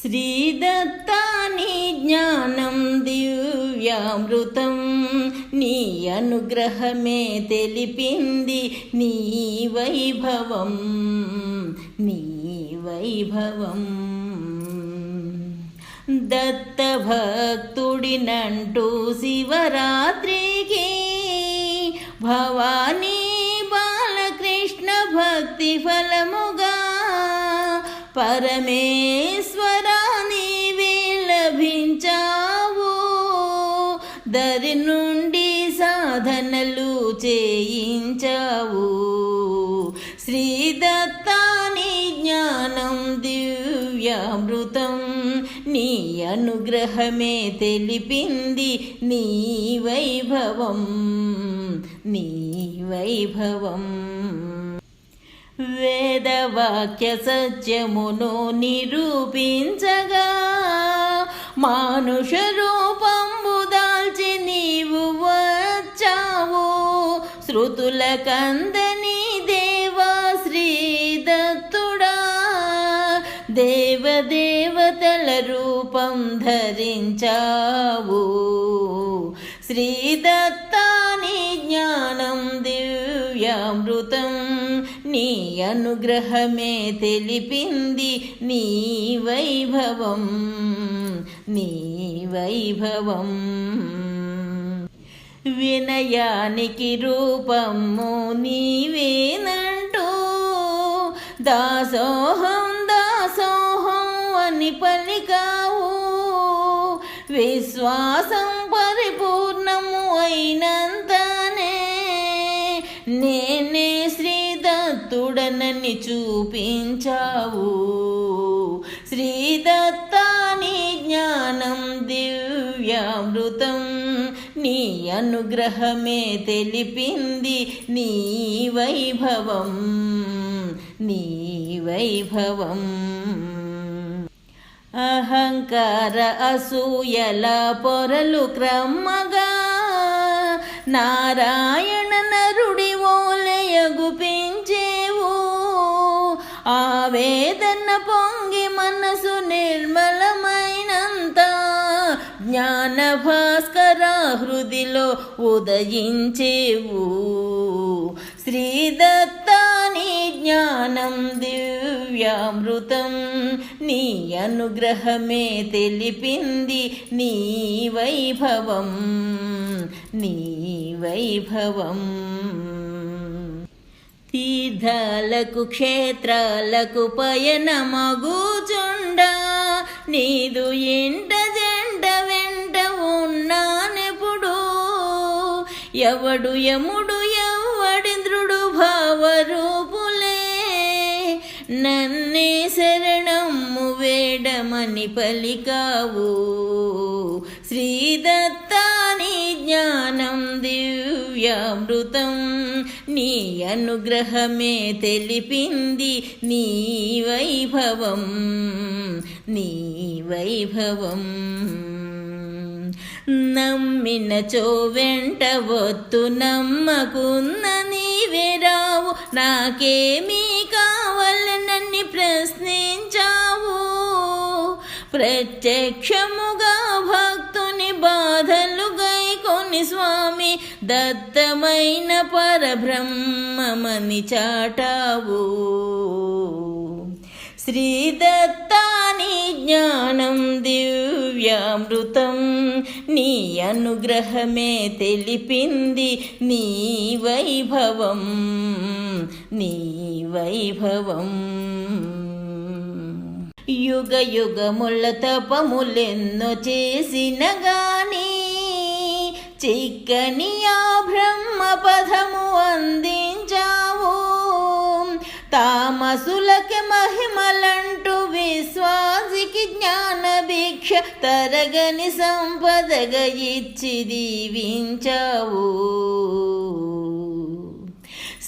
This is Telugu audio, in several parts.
శ్రీదత్తాని జ్ఞానం దివ్యామృతం. నీ అనుగ్రహమే తెలిపింది నీ వైభవం. నీ వైభవం. దత్తభక్తుడినంటూ శివరాత్రికి భవానీ బాలకృష్ణ భక్తి ఫలముగా పరమేశ్వరా సాధనలు చేయించావు. శ్రీదత్తాని జ్ఞానం దివ్యామృతం నీ అనుగ్రహమే తెలిపింది నీ వైభవం నీ వైభవం. వేదవాక్య సత్యమును నిరూపించగా మానుష రూపం ఋతుల కందని దేవా శ్రీదత్తుడా దేవదేవతల రూపం ధరించావు. శ్రీదత్తాని జ్ఞానం దివ్యామృతం నీ అనుగ్రహమే తెలిపింది నీ వైభవం. నీ వైభవం. వినయానికి రూపము నీవేనంటూ. దాసోహం దాసోహం అని పలికావు. విశ్వాసం పరిపూర్ణము అయినంతనే నేనే శ్రీదత్తుడనని చూపించావు. శ్రీదత్తాని జ్ఞానం దివ్యామృతం నీ అనుగ్రహమే తెలిపింది నీ వైభవం నీ వైభవం. అహంకార అసూయల పొరలు క్రమగా నారాయణ నరుడి ఓలయగు పెంచేవు ఆవేద జ్ఞాన భాస్కర హృదిలో ఉదయించేవు. శ్రీదత్తాని జ్ఞానం దివ్యామృతం నీ అనుగ్రహమే తెలిపింది నీ వైభవం నీ వైభవం. తీర్థాలకు క్షేత్రాలకు పయనమగుచుండ నీదు ఎంట ఎవడు యముడు ఎవడింద్రుడు భావరూపులే. నన్నే శరణము వేడమని పలికావు. శ్రీదత్తాని జ్ఞానం దివ్యామృతం నీ అనుగ్రహమే తెలిపింది నీ వైభవం నీ వైభవం. నమ్మినచో వెంట వత్తు నమ్మకున్న నీవే రావు. నాకేమీ కావాలనని ప్రశ్నించావు. ప్రత్యక్షముగా భక్తుని బాధలు గైకొని స్వామి దత్తమైన పరబ్రహ్మమని చాటావు. శ్రీదత్తాని జ్ఞానం దివ్యామృతం. నీ అనుగ్రహమే తెలిపింది నీ వైభవం. నీ వైభవం. యుగ యుగముల తపములెన్నో చేసిన గాని చిక్కని ఆ బ్రహ్మ పదము అందించావు తామసులకి మహిమలంటూ విశ్వాసికి జ్ఞాన భిక్ష తరగని సంపదగా ఇచ్చి దీవించావు.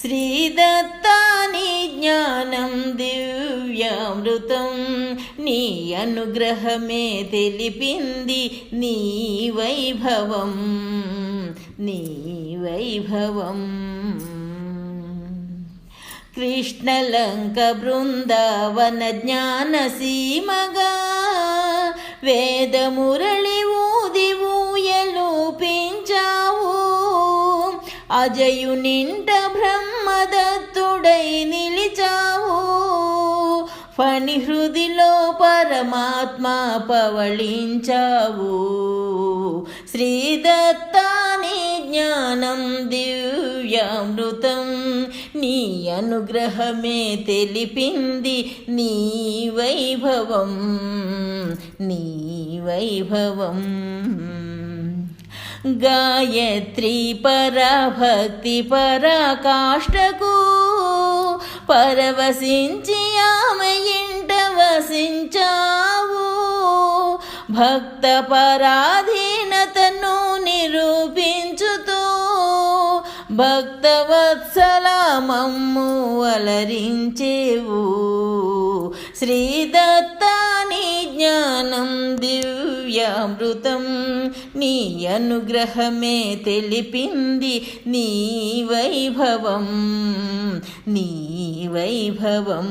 శ్రీదత్తాని జ్ఞానం దివ్యామృతం నీ అనుగ్రహమే తెలిపింది నీ వైభవం నీ వైభవం. కృష్ణలంక బృందావన జ్ఞాన సీమగా వేదమురళి ఊది ఊయలు పించావు. అజయు నింట బ్రహ్మదత్తుడై నిలిచావు పరమాత్మా పవళించావు శ్రీదత్తాని జ్ఞానం దివ్యామృతం నీ అనుగ్రహమే తెలిపింది నీ వైభవం నీ వైభవం. గాయత్రి పరాభక్తి పరాకాష్ఠకు పరవశించి ఆమె ఇంట భక్త పరాధీనతను నిరూపించుతూ భక్తవత్సల మమ్ము అలరించేవు శ్రీదత్తాని జ్ఞానం దివ్యామృతం నీ అనుగ్రహమే తెలిపింది నీ వైభవం నీ వైభవం.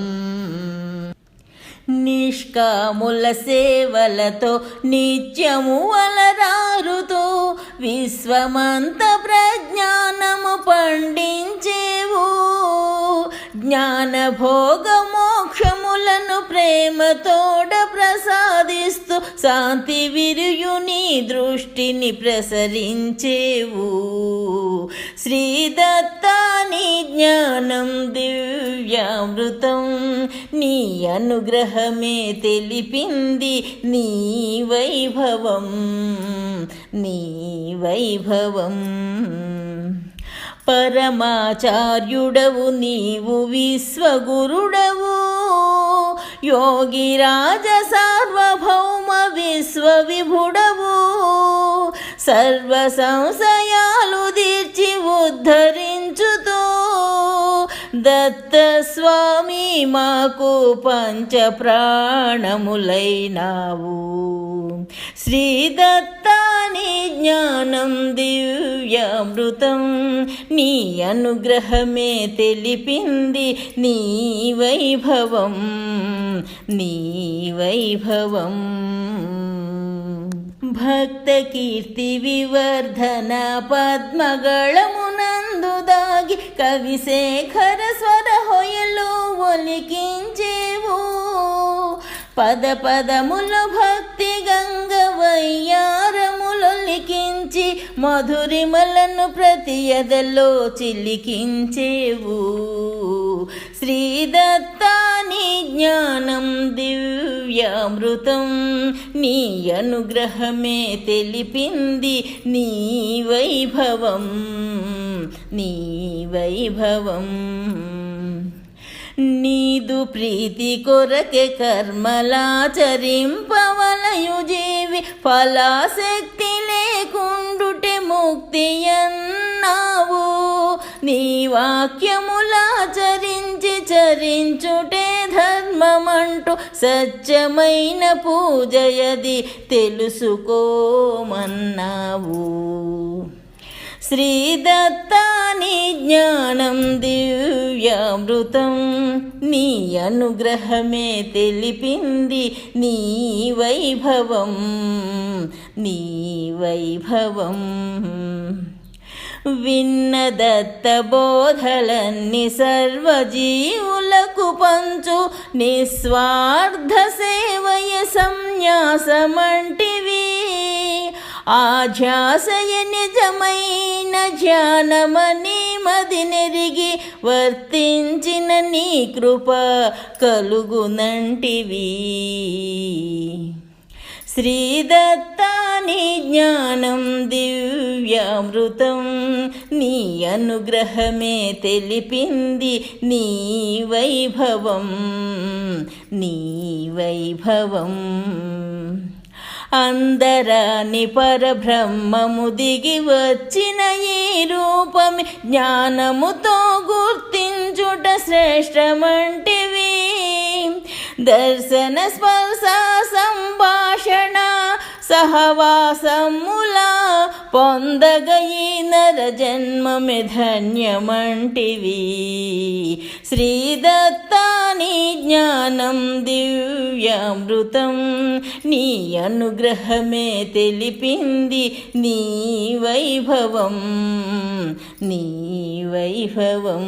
నిష్కాముల సేవలతో నిత్యము అలరారుతో విశ్వమంత ప్రజ్ఞానము పండించేవు. జ్ఞానభోగము ప్రేమతోడ ప్రసాదిస్తూ శాంతి విరియుని దృష్టిని ప్రసరించేవు. శ్రీదత్తాని జ్ఞానం దివ్యామృతం నీ అనుగ్రహమే తెలిపింది నీ వైభవం నీ వైభవం. పరమాచార్యుడవు నీవు విశ్వగురుడవు. యోగిరాజ సార్వభౌమ విశ్వవిభుడవు సర్వ సంశయాలు తీర్చి ఉద్ధరించుతూ దత్త స్వామి మాకు పంచ ప్రాణములైనావు శ్రీదత్తాని జ్ఞానం దివ్యామృతం నీ అనుగ్రహమే తెలిపింది నీ వైభవం. నీ వైభవం. భక్త కీర్తి వివర్ధన పద్మగళమునందు దాగి కవిశేఖర స్వర హొయలు ఒలికించేవు. పద పదముల భక్తి గంగ వయ్యారములొలికించి మధురిమలను ప్రతి ఎదలో చిలికించేవు. శ్రీదత్తా జ్ఞానం దివ్యామృతం. నీ అనుగ్రహమే తెలిపింది నీ వైభవం. నీ వైభవం. నీదు ప్రీతి కొరకే కర్మలాచరింపవలయు జీవి. ఫలాశక్తి లేకుండుటే ముక్తి అన్నావు నీ వాక్యములాచరించి చరించుటే సత్యమంటూ సత్యమైన పూజయది తెలుసుకోమన్నావు. శ్రీదత్తాని జ్ఞానం దివ్యామృతం నీ అనుగ్రహమే తెలిపింది నీ వైభవం నీ వైభవం. విన్న దత్త బోధలన్ని సర్వజీవులకు పంచు. నిస్వార్థ సేవయ సంన్యాసమంటివి. ఆధ్యాసయ నిజమైన ధ్యానమని మది నెరిగి వర్తించిన నీ కృప కలుగునంటివి. శ్రీదత్తాని జ్ఞానం దివ్యామృతం. నీ అనుగ్రహమే తెలిపింది నీ వైభవం. నీ వైభవం. అందరాని పరబ్రహ్మము దిగి వచ్చిన ఈ రూపం జ్ఞానముతో గుర్తించుట శ్రేష్టమంటివి. దర్శన స్పర్శ సంభాషణ సహవాసముల పొందగ ఈ నర జన్మమే ధన్యమంటివి శ్రీదత్తాని జ్ఞానం దివ్యామృతం నీ అనుగ్రహమే తెలిపింది నీ వైభవం నీ వైభవం